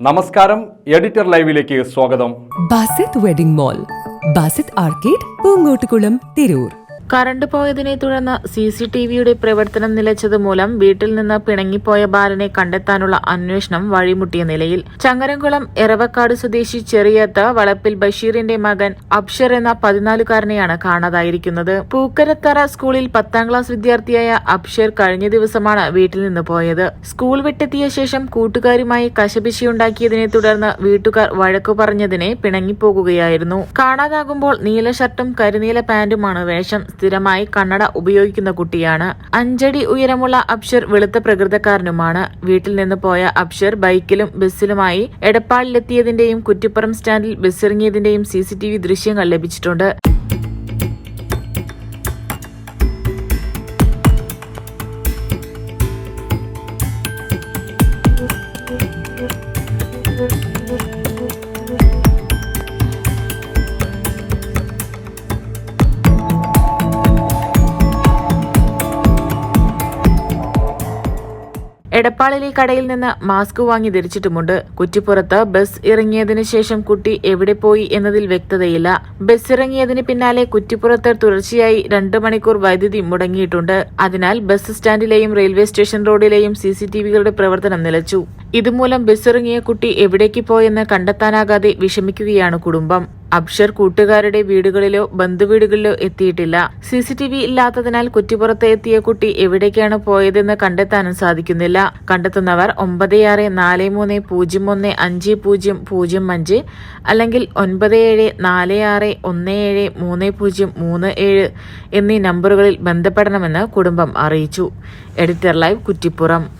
നമസ്കാരം എഡിറ്റർ ലൈവിലേക്ക് സ്വാഗതം. Basith wedding mall Basith arcade Poonkottukulam Tirur. Current പോയതിനെ തുടർന്ന് സി സി ടി വിയുടെ പ്രവർത്തനം നിലച്ചത് മൂലം വീട്ടിൽ നിന്ന് പിണങ്ങിപ്പോയ ബാലനെ കണ്ടെത്താനുള്ള അന്വേഷണം വഴിമുട്ടിയ നിലയിൽ. ചങ്ങരംകുളം എറവക്കാട് സ്വദേശി ചെറിയത്ത് വളപ്പിൽ ബഷീറിന്റെ മകൻ അബ്ഷർ എന്ന പതിനാലുകാരനെയാണ് കാണാതായിരിക്കുന്നത്. പൂക്കരത്തറ സ്കൂളിൽ പത്താം ക്ലാസ് വിദ്യാർത്ഥിയായ അബ്ഷർ കഴിഞ്ഞ ദിവസമാണ് വീട്ടിൽ നിന്ന് പോയത്. സ്കൂൾ വിട്ടെത്തിയ ശേഷം കൂട്ടുകാരുമായി കശപിശിയുണ്ടാക്കിയതിനെ തുടർന്ന് വീട്ടുകാർ വഴക്കു പറഞ്ഞതിനെ പിണങ്ങിപ്പോകുകയായിരുന്നു. കാണാതാകുമ്പോൾ നീല ഷർട്ടും കരിനീല പാന്റുമാണ് വേഷം. സ്ഥിരമായി കണ്ണട ഉപയോഗിക്കുന്ന കുട്ടിയാണ്. അഞ്ചടി ഉയരമുള്ള അബ്ഷർ വെളുത്ത പ്രകൃതക്കാരനുമാണ്. വീട്ടിൽ നിന്ന് പോയ അബ്ഷർ ബൈക്കിലും ബസ്സിലുമായി എടപ്പാളിലെത്തിയതിന്റെയും കുറ്റിപ്പുറം സ്റ്റാൻഡിൽ ബസ്സിറങ്ങിയതിന്റെയും സി സി ടി വി ദൃശ്യങ്ങൾ ലഭിച്ചിട്ടുണ്ട്. എടപ്പാളിലെ കടയിൽ നിന്ന് മാസ്ക് വാങ്ങി ധരിച്ചിട്ടുമുണ്ട്. കുറ്റിപ്പുറത്ത് ബസ് ഇറങ്ങിയതിനു ശേഷം കുട്ടി എവിടെ പോയി എന്നതിൽ വ്യക്തതയില്ല. ബസ് ഇറങ്ങിയതിന് പിന്നാലെ കുറ്റിപ്പുറത്ത് തുടർച്ചയായി രണ്ട് മണിക്കൂർ വൈദ്യുതി മുടങ്ങിയിട്ടുണ്ട്. അതിനാൽ ബസ് സ്റ്റാൻഡിലെയും റെയിൽവേ സ്റ്റേഷൻ റോഡിലെയും സി സി ടി വികളുടെ പ്രവർത്തനം നിലച്ചു. ഇതുമൂലം ബസ് ഇറങ്ങിയ കുട്ടി എവിടേക്ക് പോയെന്ന് കണ്ടെത്താനാകാതെ വിഷമിക്കുകയാണ് കുടുംബം. അബ്ഷർ കൂട്ടുകാരുടെ വീടുകളിലോ ബന്ധുവീടുകളിലോ എത്തിയിട്ടില്ല. സി സി ടി വി ഇല്ലാത്തതിനാൽ കുറ്റിപ്പുറത്ത് എത്തിയ കുട്ടി എവിടേക്കാണ് പോയതെന്ന് കണ്ടെത്താനും സാധിക്കുന്നില്ല. കണ്ടെത്തുന്നവർ ഒമ്പത് ആറ് നാല് മൂന്ന് പൂജ്യം ഒന്ന് അഞ്ച് പൂജ്യം പൂജ്യം അഞ്ച് അല്ലെങ്കിൽ ഒൻപത് ഏഴ് നാല് ആറ് ഒന്ന് ഏഴ് മൂന്ന് പൂജ്യം മൂന്ന് ഏഴ് എന്നീ നമ്പറുകളിൽ ബന്ധപ്പെടണമെന്ന് കുടുംബം അറിയിച്ചു. Editor live Kuttippuram.